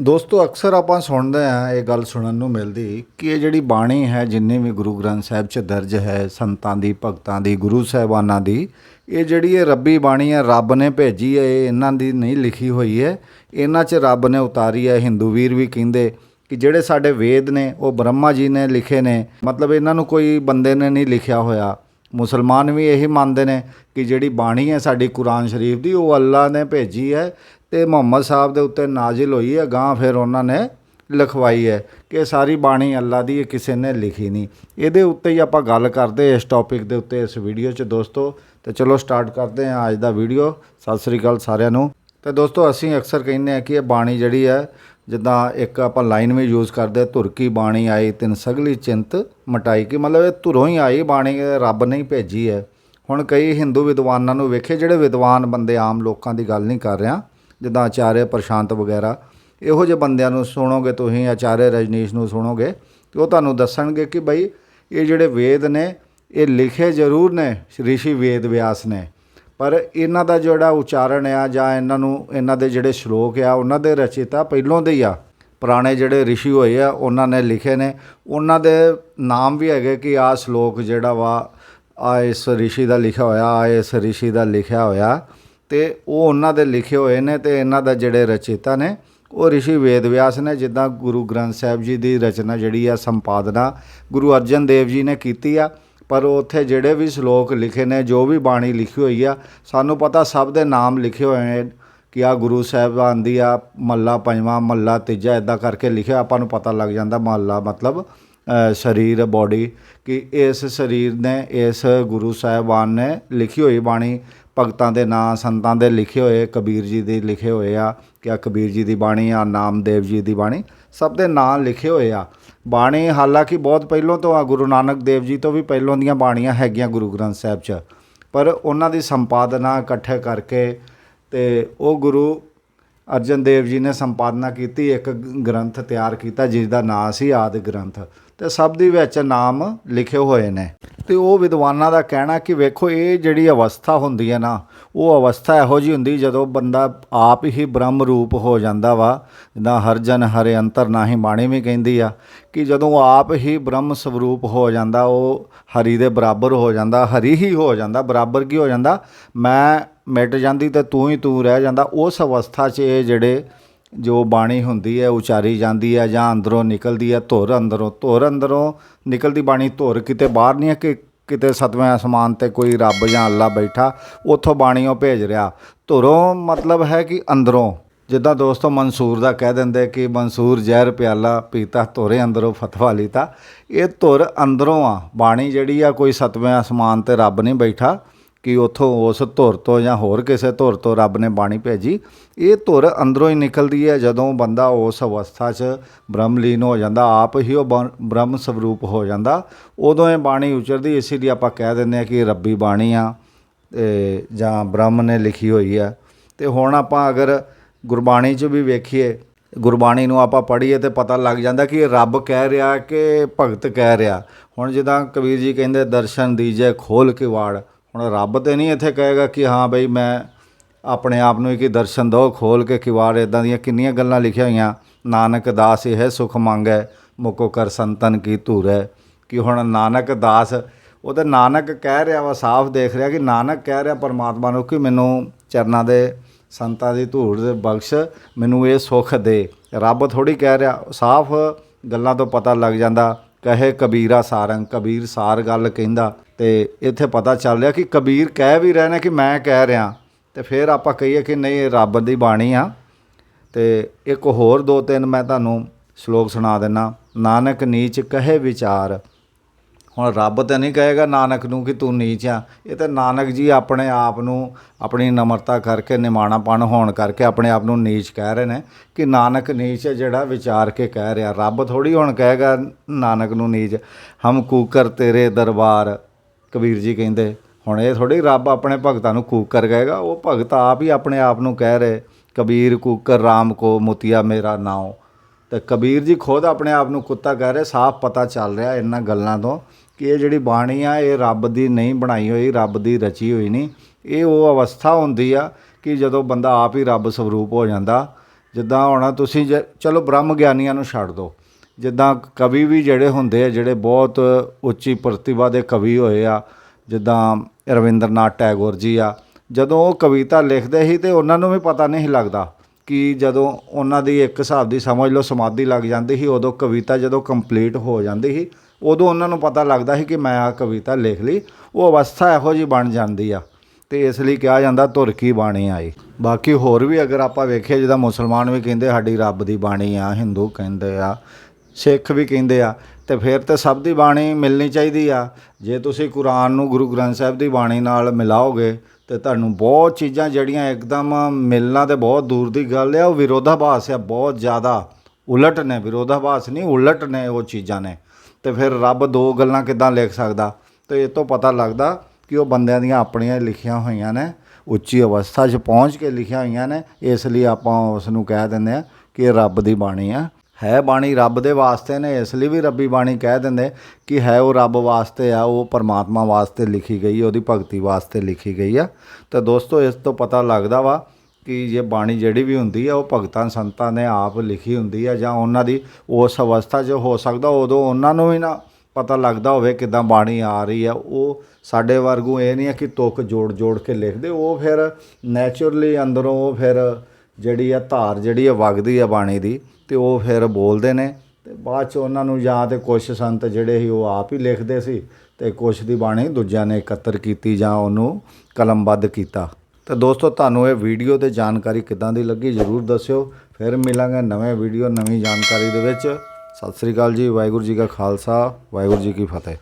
ਦੋਸਤੋ, ਅਕਸਰ ਆਪਾਂ ਸੁਣਦੇ ਆ ਇਹ ਗੱਲ ਸੁਣਨ ਨੂੰ ਮਿਲਦੀ ਕਿ ਇਹ ਜਿਹੜੀ ਬਾਣੀ ਹੈ, ਜਿੰਨੇ ਵੀ ਗੁਰੂ ਗ੍ਰੰਥ ਸਾਹਿਬ 'ਚ ਦਰਜ ਹੈ, ਸੰਤਾਂ ਦੀ, ਭਗਤਾਂ ਦੀ, ਗੁਰੂ ਸਾਹਿਬਾਨਾਂ ਦੀ, ਇਹ ਜਿਹੜੀ ਇਹ ਰੱਬੀ ਬਾਣੀ ਹੈ, ਰੱਬ ਨੇ ਭੇਜੀ ਹੈ, ਇਹ ਇਹਨਾਂ ਦੀ ਨਹੀਂ ਲਿਖੀ ਹੋਈ ਹੈ। ਇਹਨਾਂ 'ਚ ਰੱਬ ਨੇ ਉਤਾਰੀ ਹੈ, ਹਿੰਦੂ ਵੀਰ ਵੀ ਕਹਿੰਦੇ ਕਿ ਜਿਹੜੇ ਸਾਡੇ ਵੇਦ ਨੇ, ਉਹ ਬ੍ਰਹਮਾ ਜੀ ਨੇ ਲਿਖੇ ਨੇ। ਮਤਲਬ ਇਹਨਾਂ ਨੂੰ ਕੋਈ ਬੰਦੇ ਨੇ ਨਹੀਂ ਲਿਖਿਆ ਹੋਇਆ। ਮੁਸਲਮਾਨ ਵੀ ਇਹੀ ਮੰਨਦੇ ਨੇ ਕਿ ਜਿਹੜੀ ਬਾਣੀ ਹੈ ਸਾਡੀ ਕੁਰਾਨ ਸ਼ਰੀਫ ਦੀ, ਉਹ ਅੱਲਾ ਨੇ ਭੇਜੀ ਹੈ। ਤੇ ਮੁਹੰਮਦ ਸਾਹਿਬ ਦੇ ਉੱਤੇ ਨਾਜ਼ਿਲ ਹੋਈ ਹੈ ਗਾਂ ਫਿਰ ਉਹਨਾਂ ਨੇ ਲਿਖਵਾਈ ਹੈ ਕਿ ਇਹ ਸਾਰੀ ਬਾਣੀ ਅੱਲਾ ਦੀ ਹੈ ਕਿਸੇ ਨੇ ਲਿਖੀ ਨਹੀਂ। ਇਹਦੇ ਉੱਤੇ ਹੀ ਆਪਾਂ ਗੱਲ ਕਰਦੇ ਇਸ ਟੌਪਿਕ ਦੇ ਉੱਤੇ ਇਸ ਵੀਡੀਓ 'ਚ ਦੋਸਤੋ। ਤੇ ਚਲੋ ਸਟਾਰਟ ਕਰਦੇ ਹਾਂ ਅੱਜ ਦਾ ਵੀਡੀਓ ਸਤਿ ਸ੍ਰੀ ਅਕਾਲ ਸਾਰਿਆਂ ਨੂੰ। ਤੇ ਦੋਸਤੋ ਅਸੀਂ ਅਕਸਰ ਕਹਿੰਦੇ ਆ ਕਿ ਇਹ ਬਾਣੀ ਜਿਹੜੀ ਹੈ ਜਿੱਦਾਂ ਇੱਕ ਆਪਾਂ ਲਾਈਨ ਵੀ ਯੂਜ਼ ਕਰਦੇ ਆ, ਧੁਰ ਕੀ ਬਾਣੀ ਆਈ ਤਿੰਨ ਸਗਲੀ ਚਿੰਤ ਮਟਾਈ ਕਿ ਮਤਲਬ ਇਹ ਧੁਰੋਂ ਹੀ ਆਈ ਬਾਣੀ ਰੱਬ ਨੇ ਹੀ ਭੇਜੀ ਹੈ। ਹੁਣ ਕਈ ਹਿੰਦੂ ਵਿਦਵਾਨਾਂ ਨੂੰ ਵੇਖੇ ਜਿਹੜੇ ਵਿਦਵਾਨ ਬੰਦੇ ਆਮ ਲੋਕਾਂ ਦੀ ਗੱਲ ਨਹੀਂ ਕਰ ਰਿਹਾ। ਜਿੱਦਾਂ ਆਚਾਰਿਆ ਪ੍ਰਸ਼ਾਂਤ ਵਗੈਰਾ, ਇਹੋ ਜਿਹੇ ਬੰਦਿਆਂ ਨੂੰ ਸੁਣੋਗੇ ਤੁਸੀਂ, ਆਚਾਰਿਆ ਰਜਨੀਸ਼ ਨੂੰ ਸੁਣੋਗੇ, ਤੇ ਉਹ ਤੁਹਾਨੂੰ ਦੱਸਣਗੇ ਕਿ ਬਈ ਇਹ ਜਿਹੜੇ ਵੇਦ ਨੇ, ਇਹ ਲਿਖੇ ਜ਼ਰੂਰ ਨੇ, ਰਿਸ਼ੀ ਵੇਦ ਵਿਆਸ ਨੇ। ਪਰ ਇਹਨਾਂ ਦਾ ਜਿਹੜਾ ਉਚਾਰਨ ਆ ਜਾਂ ਇਹਨਾਂ ਨੂੰ, ਇਹਨਾਂ ਦੇ ਜਿਹੜੇ ਸ਼ਲੋਕ ਆ, ਉਹਨਾਂ ਦੇ ਰਚਿਤਾ ਪਹਿਲੋਂ ਦੇ ਹੀ ਆ। ਪੁਰਾਣੇ ਜਿਹੜੇ ਰਿਸ਼ੀ ਹੋਏ ਆ, ਉਹਨਾਂ ਨੇ ਲਿਖੇ ਨੇ। ਉਹਨਾਂ ਦੇ ਨਾਮ ਵੀ ਹੈਗੇ ਕਿ ਆ ਸ਼ਲੋਕ ਜਿਹੜਾ ਵਾ ਆ ਇਸ ਰਿਸ਼ੀ ਦਾ ਲਿਖਿਆ ਹੋਇਆ ਆ ਇਸ ਰਿਸ਼ੀ ਦਾ ਲਿਖਿਆ ਹੋਇਆ। ਤੇ ਉਹ ਉਹਨਾਂ ਦੇ ਲਿਖੇ ਹੋਏ ਨੇ ਤੇ ਇਹਨਾਂ ਦਾ ਜਿਹੜੇ ਰਚਿਤਾ ਨੇ, ਉਹ ਰਿਸ਼ੀ ਵੇਦ ਵਿਆਸ ਨੇ, ਜਿੱਦਾਂ ਗੁਰੂ ਗ੍ਰੰਥ ਸਾਹਿਬ ਜੀ ਦੀ ਰਚਨਾ ਜਿਹੜੀ ਆ, ਸੰਪਾਦਨਾ ਗੁਰੂ ਅਰਜਨ ਦੇਵ ਜੀ ਨੇ ਕੀਤੀ ਆ। ਪਰ ਉੱਥੇ ਜਿਹੜੇ ਵੀ ਸ਼ਲੋਕ ਲਿਖੇ ਨੇ, ਜੋ ਵੀ ਬਾਣੀ ਲਿਖੀ ਹੋਈ ਆ, ਸਾਨੂੰ ਪਤਾ ਸਭ ਦੇ ਨਾਮ ਲਿਖੇ ਹੋਏ ਨੇ ਕਿ ਆ ਗੁਰੂ ਸਾਹਿਬਾਨ ਦੀ ਆ, ਮੱਲਾ ਪੰਜਵਾਂ, ਮੱਲਾ ਤੀਜਾ ਇਦਾਂ ਕਰਕੇ ਲਿਖਿਆ, ਆਪਾਂ ਨੂੰ ਪਤਾ ਲੱਗ ਜਾਂਦਾ ਮਹੱਲਾ ਮਤਲਬ ਸਰੀਰ ਬੋਡੀ ਕਿ ਇਸ ਸਰੀਰ ਨੇ, ਇਸ ਗੁਰੂ ਸਾਹਿਬਾਨ ਨੇ ਲਿਖੀ ਹੋਈ ਬਾਣੀ ਭਗਤਾਂ ਦੇ ਨਾਂ, ਸੰਤਾਂ ਦੇ ਲਿਖੇ ਹੋਏ, ਕਬੀਰ ਜੀ ਦੇ ਲਿਖੇ ਹੋਏ ਆ ਕਿ ਆ ਕਬੀਰ ਜੀ ਦੀ ਬਾਣੀ ਆ, ਨਾਮਦੇਵ ਜੀ ਦੀ ਬਾਣੀ, ਸਭ ਦੇ ਨਾਂ ਲਿਖੇ ਹੋਏ ਆ। ਬਾਣੀ ਹਾਲਾਂਕਿ ਬਹੁਤ ਪਹਿਲੋਂ ਤੋਂ ਆ, ਗੁਰੂ ਨਾਨਕ ਦੇਵ ਜੀ ਤੋਂ ਵੀ ਪਹਿਲੋਂ ਦੀਆਂ ਬਾਣੀਆਂ ਹੈਗੀਆਂ ਗੁਰੂ ਗ੍ਰੰਥ ਸਾਹਿਬ 'ਚ, ਪਰ ਉਹਨਾਂ ਦੀ ਸੰਪਾਦਨਾ ਇਕੱਠੇ ਕਰਕੇ ਤੇ ਉਹ ਗੁਰੂ ਅਰਜਨ ਦੇਵ ਜੀ ਨੇ ਸੰਪਾਦਨਾ ਕੀਤੀ, ਇੱਕ ਗ੍ਰੰਥ ਤਿਆਰ ਕੀਤਾ ਜਿਸ ਦਾ ਨਾਂ ਸੀ ਆਦਿ ਗ੍ਰੰਥ। ਤੇ ਸਭ ਦੇ ਵਿੱਚ ਨਾਮ ਲਿਖੇ ਹੋਏ ਨੇ। ਤੇ ਉਹ ਵਿਦਵਾਨਾਂ ਦਾ ਕਹਿਣਾ ਕਿ ਵੇਖੋ, ਇਹ ਜਿਹੜੀ ਅਵਸਥਾ ਹੁੰਦੀ ਹੈ ਨਾ, ਉਹ ਅਵਸਥਾ ਇਹੋ ਜੀ ਹੁੰਦੀ ਜਦੋਂ ਬੰਦਾ ਆਪ ਹੀ ਬ੍ਰਹਮ ਰੂਪ ਹੋ ਜਾਂਦਾ ਵਾ ਜਿੱਦਾਂ ਹਰ ਜਨ ਹਰੇ ਅੰਤਰ ਨਾਹੀ ਬਾਣੀ ਵੀ ਕਹਿੰਦੀ ਆ, ਕਿ ਜਦੋਂ ਆਪ ਹੀ ਬ੍ਰਹਮ ਸਰੂਪ ਹੋ ਜਾਂਦਾ, ਉਹ ਹਰੀ ਦੇ ਬਰਾਬਰ ਹੋ ਜਾਂਦਾ, ਹਰੀ ਹੀ ਹੋ ਜਾਂਦਾ, ਬਰਾਬਰ ਕੀ ਹੋ ਜਾਂਦਾ, ਮੈਂ ਮਿਟ ਜਾਂਦੀ ਤੇ ਤੂੰ ਹੀ ਤੂੰ ਰਹਿ ਜਾਂਦਾ। ਉਸ ਅਵਸਥਾ 'ਚ ਇਹ ਜਿਹੜੇ ਜੋ ਬਾਣੀ ਹੁੰਦੀ ਹੈ ਉਚਾਰੀ ਜਾਂਦੀ ਹੈ ਜਾਂ ਅੰਦਰੋਂ ਨਿਕਲਦੀ ਹੈ, ਧੁਰ ਅੰਦਰੋਂ ਧੁਰ ਅੰਦਰੋਂ ਨਿਕਲਦੀ ਬਾਣੀ ਧੁਰ। ਕਿਤੇ ਬਾਹਰ ਨਹੀਂ ਹੈ ਕਿ ਕਿਤੇ ਸਤਵੇਂ ਅਸਮਾਨ ਤੇ ਕੋਈ ਰੱਬ ਜਾਂ ਅੱਲਾ ਬੈਠਾ, ਉੱਥੋਂ ਬਾਣੀ ਉਹ ਭੇਜ ਰਿਹਾ। ਧੁਰੋਂ ਮਤਲਬ ਹੈ ਕਿ ਅੰਦਰੋਂ। ਜਿੱਦਾਂ ਦੋਸਤੋ ਮਨਸੂਰ ਦਾ ਕਹਿ ਦਿੰਦੇ ਕਿ ਮਨਸੂਰ ਜ਼ਹਿਰ ਪਿਆਲਾ ਪੀਤਾ, ਧੁਰੇ ਅੰਦਰੋਂ ਫਤਵਾ ਲੀਤਾ। ਇਹ ਧੁਰ ਅੰਦਰੋਂ ਆ। ਬਾਣੀ ਜਿਹੜੀ ਆ ਕੋਈ ਸਤਵੇਂ ਅਸਮਾਨ ਤੇ ਰੱਬ ਨਹੀਂ ਬੈਠਾ। ਕਿ ਉਥੋਂ ਉਸ ਧੁਰ ਤੋਂ ਜਾਂ ਹੋਰ ਕਿਸੇ ਧੁਰ ਤੋਂ ਰੱਬ ਨੇ ਬਾਣੀ ਭੇਜੀ, ਇਹ ਧੁਰ ਅੰਦਰੋਂ ਹੀ ਨਿਕਲਦੀ ਹੈ ਜਦੋਂ ਬੰਦਾ ਉਸ ਅਵਸਥਾ 'ਚ ਬ੍ਰਹਮਲੀਨ ਹੋ ਜਾਂਦਾ, ਆਪ ਹੀ ਉਹ ਬੰ- ਬ੍ਰਹਮ ਸਰੂਪ ਹੋ ਜਾਂਦਾ। ਉਦੋਂ ਇਹ ਬਾਣੀ ਉਚਰਦੀ, ਇਸੇ ਲਈ ਆਪਾਂ ਕਹਿ ਦਿੰਦੇ ਆ ਕਿ ਰੱਬੀ ਬਾਣੀ ਆ ਜਾਂ ਬ੍ਰਹਮ ਨੇ ਲਿਖੀ ਹੋਈ ਆ ਤੇ ਹੁਣ ਆਪਾਂ ਅਗਰ ਗੁਰਬਾਣੀ 'ਚ ਵੀ ਵੇਖੀਏ, ਗੁਰਬਾਣੀ ਨੂੰ ਆਪਾਂ ਪੜ੍ਹੀਏ ਤੇ ਪਤਾ ਲੱਗ ਜਾਂਦਾ ਕਿ ਇਹ ਰੱਬ ਕਹਿ ਰਿਹਾ ਕਿ ਭਗਤ ਕਹਿ ਰਿਹਾ। ਹੁਣ ਜਿੱਦਾਂ ਕਬੀਰ ਜੀ ਕਹਿੰਦੇ, ਦਰਸ਼ਨ ਦੀਜੇ ਖੋਲ ਕੇ ਵਾੜ। ਹੁਣ ਰੱਬ ਤੇ ਨਹੀਂ ਇੱਥੇ ਕਹੇਗਾ ਕਿ ਹਾਂ ਬਈ ਮੈਂ ਆਪਣੇ ਆਪ ਨੂੰ ਇੱਕ ਦਰਸ਼ਨ ਦੋ ਖੋਲ ਕੇ ਕਿਵਾੜ ਇਦਾਂ ਦੀਆਂ ਕਿੰਨੀਆਂ ਗੱਲਾਂ ਲਿਖੀਆਂ ਹੋਈਆਂ। ਨਾਨਕ ਦਾਸ ਇਹ ਸੁਖ ਮੰਗੈ, ਮੁਕੋ ਕਰ ਸੰਤਨ ਕੀ ਧੂਰੈ। ਕਿ ਹੁਣ ਨਾਨਕ ਦਾਸ, ਉਹ ਤਾਂ ਨਾਨਕ ਕਹਿ ਰਿਹਾ ਵਾ, ਸਾਫ਼ ਦੇਖ ਰਿਹਾ ਕਿ ਨਾਨਕ ਕਹਿ ਰਿਹਾ ਪਰਮਾਤਮਾ ਨੂੰ ਕਿ ਮੈਨੂੰ ਚਰਨਾਂ ਦੇ ਸੰਤਾਂ ਦੀ ਧੂੜ ਦੇ ਬਖਸ਼ ਮੈਨੂੰ ਇਹ ਸੁੱਖ ਦੇ। ਰੱਬ ਥੋੜੀ ਕਹਿ ਰਿਹਾ, ਸਾਫ਼ ਗੱਲਾਂ ਤੋਂ ਪਤਾ ਲੱਗ ਜਾਂਦਾ ਕਹੇ ਕਬੀਰਾ ਸਾਰੰਗ, ਕਬੀਰ ਸਾਰ ਗੱਲ ਕਹਿੰਦਾ। ਤੇ ਇੱਥੇ ਪਤਾ ਚੱਲ ਰਿਹਾ ਕਿ ਕਬੀਰ ਕਹਿ ਵੀ ਰਹੇ ਨੇ ਕਿ ਮੈਂ ਕਹਿ ਰਿਹਾ। ਤੇ ਫਿਰ ਆਪਾਂ ਕਹੀਏ ਕਿ ਨਹੀਂ, ਇਹ ਰੱਬ ਦੀ ਬਾਣੀ ਆ। ਤੇ ਇੱਕ ਹੋਰ ਦੋ ਤਿੰਨ ਮੈਂ ਤੁਹਾਨੂੰ ਸ਼ਲੋਕ ਸੁਣਾ ਦਿੰਨਾ। ਨਾਨਕ ਨੀਚ ਕਹੇ ਵਿਚਾਰ। ਹੁਣ ਰੱਬ ਤਾਂ ਨਹੀਂ ਕਹੇਗਾ ਨਾਨਕ ਨੂੰ ਕਿ ਤੂੰ ਨੀਚ ਆ। ਇਹ ਤਾਂ ਨਾਨਕ ਜੀ ਆਪਣੇ ਆਪ ਨੂੰ ਆਪਣੀ ਨਮਰਤਾ ਕਰਕੇ, ਨਿਮਾਣਾਪਣ ਹੋਣ ਕਰਕੇ ਆਪਣੇ ਆਪ ਨੂੰ ਨੀਚ ਕਹਿ ਰਹੇ ਨੇ ਕਿ ਨਾਨਕ ਨੀਚ ਹੈ ਜਿਹੜਾ ਵਿਚਾਰ ਕੇ ਕਹਿ ਰਿਹਾ। ਰੱਬ ਥੋੜੀ ਹੁਣ ਕਹੇਗਾ ਨਾਨਕ ਨੂੰ ਨੀਚ। ਹਮ ਕੂਕਰ ਤੇਰੇ ਦਰਬਾਰ, ਕਬੀਰ ਜੀ ਕਹਿੰਦੇ, ਹੁਣ ਇਹ ਥੋੜੀ ਰੱਬ ਆਪਣੇ ਭਗਤਾਂ ਨੂੰ ਕੂਕਰ ਕਹੇਗਾ। ਉਹ ਭਗਤ ਆਪ ਹੀ ਆਪਣੇ ਆਪ ਨੂੰ ਕਹਿ ਰਹੇ, ਕਬੀਰ, ਕੂਕਰ RAM ਕੋ ਮੁਤੀਆ ਮੇਰਾ ਨਾਉ। ਤੇ ਕਬੀਰ ਜੀ ਖੁਦ ਆਪਣੇ ਆਪ ਨੂੰ ਕੁੱਤਾ ਕਹਿ ਰਹੇ, ਸਾਫ਼ ਪਤਾ ਚੱਲ ਰਿਹਾ ਇਹਨਾਂ ਗੱਲਾਂ ਤੋਂ ਕਿ ਇਹ ਜਿਹੜੀ ਬਾਣੀ ਆ, ਇਹ ਰੱਬ ਦੀ ਨਹੀਂ ਬਣਾਈ ਹੋਈ, ਰੱਬ ਦੀ ਰਚੀ ਹੋਈ ਨਹੀਂ। ਇਹ ਉਹ ਅਵਸਥਾ ਹੁੰਦੀ ਆ ਕਿ ਜਦੋਂ ਬੰਦਾ ਆਪ ਹੀ ਰੱਬ ਸਰੂਪ ਹੋ ਜਾਂਦਾ। ਜਿੱਦਾਂ ਹੋਣਾ ਤੁਸੀਂ ਜੇ- ਚਲੋ ਬ੍ਰਹਮ ਗਿਆਨੀਆਂ ਨੂੰ ਛੱਡ ਦਿਓ ਜਿੱਦਾਂ ਕਵੀ ਵੀ ਜਿਹੜੇ ਹੁੰਦੇ ਆ, ਜਿਹੜੇ ਬਹੁਤ ਉੱਚੀ ਪ੍ਰਤਿਭਾ ਦੇ ਕਵੀ ਹੋਏ ਆ, ਜਿੱਦਾਂ ਰਵਿੰਦਰਨਾਥ ਟੈਗੋਰ ਜੀ ਆ, ਜਦੋਂ ਉਹ ਕਵਿਤਾ ਲਿਖਦੇ ਸੀ ਤੇ ਉਹਨਾਂ ਨੂੰ ਵੀ ਪਤਾ ਨਹੀਂ ਲੱਗਦਾ ਕਿ ਜਦੋਂ ਉਹਨਾਂ ਦੀ ਇੱਕ ਹਿਸਾਬ ਦੀ ਸਮਝ ਲਓ ਸਮਾਧੀ ਲੱਗ ਜਾਂਦੀ ਸੀ, ਉਦੋਂ ਕਵਿਤਾ ਜਦੋਂ ਕੰਪਲੀਟ ਹੋ ਜਾਂਦੀ ਸੀ ਉਦੋਂ ਉਹਨਾਂ ਨੂੰ ਪਤਾ ਲੱਗਦਾ ਸੀ ਕਿ ਮੈਂ ਆ ਕਵਿਤਾ ਲਿਖ ਲਈ, ਉਹ ਅਵਸਥਾ ਇਹੋ ਜੀ ਬਣ ਜਾਂਦੀ ਆ ਤੇ ਇਸ ਲਈ ਕਿਹਾ ਜਾਂਦਾ ਧੁਰ ਕੀ ਬਾਣੀ ਆਈ। ਬਾਕੀ ਹੋਰ ਵੀ ਅਗਰ ਆਪਾਂ ਵੇਖੀਏ, ਜਿੱਦਾਂ ਮੁਸਲਮਾਨ ਵੀ ਕਹਿੰਦੇ, ਸਾਡੀ ਰੱਬ ਦੀ ਬਾਣੀ ਆ, ਹਿੰਦੂ ਕਹਿੰਦੇ ਆ, ਸਿੱਖ ਵੀ ਕਹਿੰਦੇ ਆ, ਤੇ ਫਿਰ ਤੇ ਸਭ ਦੀ ਬਾਣੀ ਮਿਲਣੀ ਚਾਹੀਦੀ ਆ। ਜੇ ਤੁਸੀਂ ਕੁਰਾਨ ਨੂੰ ਗੁਰੂ ਗ੍ਰੰਥ ਸਾਹਿਬ ਦੀ ਬਾਣੀ ਨਾਲ ਮਿਲਾਓਗੇ, ਤੇ ਤੁਹਾਨੂੰ ਬਹੁਤ ਚੀਜ਼ਾਂ ਜਿਹੜੀਆਂ ਇੱਕਦਮ ਮਿਲਣਾ ਤੇ ਬਹੁਤ ਦੂਰ ਦੀ ਗੱਲ ਆ, ਉਹ ਵਿਰੋਧਾਭਾਸ ਆ, ਬਹੁਤ ਜ਼ਿਆਦਾ ਉਲਟ ਨੇ, ਵਿਰੋਧਾਭਾਸ ਨਹੀਂ, ਉਲਟ ਨੇ ਉਹ ਚੀਜ਼ਾਂ ਨੇ। ਤੇ ਫਿਰ ਰੱਬ ਦੋ ਗੱਲਾਂ ਕਿਦਾਂ ਲਿਖ ਸਕਦਾ? ਤੇ ਇਹ ਤੋਂ ਪਤਾ ਲੱਗਦਾ ਕਿ ਉਹ ਬੰਦਿਆਂ ਦੀਆਂ ਆਪਣੀਆਂ ਲਿਖੀਆਂ ਹੋਈਆਂ ਨੇ, ਉੱਚੀ ਅਵਸਥਾ 'ਚ ਪਹੁੰਚ ਕੇ ਲਿਖੀਆਂ ਹੋਈਆਂ ਨੇ, ਇਸ ਲਈ ਆਪਾਂ ਉਸ ਨੂੰ ਕਹਿ ਦਿੰਦੇ ਆ ਕਿ ਇਹ ਰੱਬ ਦੀ ਬਾਣੀ ਆ। ਹੈ ਬਾਣੀ ਰੱਬ ਦੇ ਵਾਸਤੇ ਨੇ, ਇਸ ਲਈ ਵੀ ਰੱਬੀ ਬਾਣੀ ਕਹਿ ਦਿੰਦੇ ਕਿ ਹੈ ਉਹ ਰੱਬ ਵਾਸਤੇ ਆ, ਉਹ ਪਰਮਾਤਮਾ ਵਾਸਤੇ ਲਿਖੀ ਗਈ, ਉਹਦੀ ਭਗਤੀ ਵਾਸਤੇ ਲਿਖੀ ਗਈ ਆ। ਤਾਂ ਦੋਸਤੋ, ਇਸ ਤੋਂ ਪਤਾ ਲੱਗਦਾ ਵਾ ਕਿ ਜੇ ਬਾਣੀ ਜਿਹੜੀ ਵੀ ਹੁੰਦੀ ਆ, ਉਹ ਭਗਤਾਂ ਸੰਤਾਂ ਨੇ ਆਪ ਲਿਖੀ ਹੁੰਦੀ ਆ ਜਾਂ ਉਹਨਾਂ ਦੀ ਉਸ ਅਵਸਥਾ 'ਚ ਹੋ ਸਕਦਾ, ਉਦੋਂ ਉਹਨਾਂ ਨੂੰ ਵੀ ਨਾ ਪਤਾ ਲੱਗਦਾ ਹੋਵੇ ਕਿਦਾਂ ਬਾਣੀ ਆ ਰਹੀ ਆ। ਉਹ ਸਾਡੇ ਵਰਗੂ ਇਹ ਨਹੀਂ ਆ ਕਿ ਤੁਕ ਜੋੜ ਜੋੜ ਕੇ ਲਿਖਦੇ, ਉਹ ਫਿਰ ਨੇਚਰਲੀ ਅੰਦਰੋਂ ਉਹ ਫਿਰ ਜਿਹੜੀ ਆ ਧਾਰ ਜਿਹੜੀ ਆ ਵਗਦੀ ਆ ਬਾਣੀ ਦੀ ਤੇ ਉਹ ਫਿਰ ਬੋਲਦੇ ਨੇ। ਤੇ ਬਾਅਦ ਚ ਉਹਨਾਂ ਨੂੰ ਜਾਂ ਤੇ ਕੁਛ ਸੰਤ ਜਿਹੜੇ ਸੀ, ਉਹ ਆਪ ਹੀ ਲਿਖਦੇ ਸੀ ਤੇ ਕੁਛ ਦੀ ਬਾਣੀ ਦੂਜਿਆਂ ਨੇ ਇਕੱਤਰ ਕੀਤੀ ਜਾਂ ਉਹਨੂੰ ਕਲਮਬੱਧ ਕੀਤਾ। ਤੇ ਦੋਸਤੋ, ਤੁਹਾਨੂੰ ਇਹ ਵੀਡੀਓ ਤੇ ਜਾਣਕਾਰੀ ਕਿਦਾਂ ਦੀ ਲੱਗੀ ਜਰੂਰ ਦੱਸਿਓ। ਫਿਰ ਮਿਲਾਂਗੇ ਨਵੇਂ ਵੀਡੀਓ, ਨਵੀਂ ਜਾਣਕਾਰੀ ਦੇ ਵਿੱਚ। ਸਤਿ ਸ੍ਰੀ ਅਕਾਲ ਜੀ, ਵਾਹਿਗੁਰੂ ਜੀ ਕਾ ਖਾਲਸਾ, ਵਾਹਿਗੁਰੂ ਜੀ ਕੀ ਫਤਿਹ।